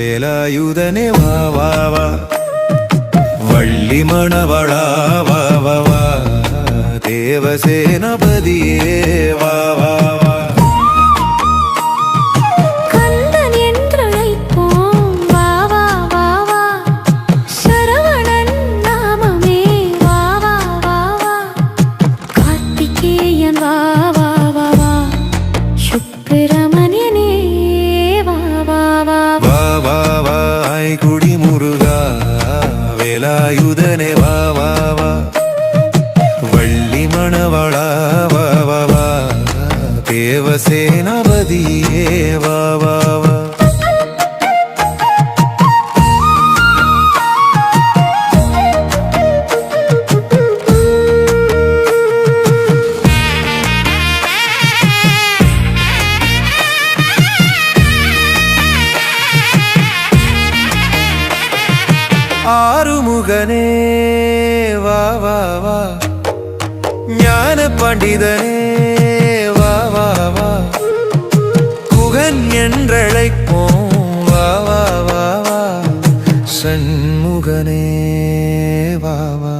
குடி முருகா வேலாயுதனே வா வா வா வள்ளி மணவளா வா வா வா தேவசேனபதியே ஆயுதனே வா வா வா. வள்ளி மணவளா வா வா வா. தேவசேனபதியே வா வா. ആറുമുഖനേ വാ വാ വാ ജ്ഞാന പണ്ഡിതനേ വാ വാ വാ കുകൻ என்றழைப்போம் வா வா வா வா சண்முகனே வா வா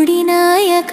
കൂടിനായക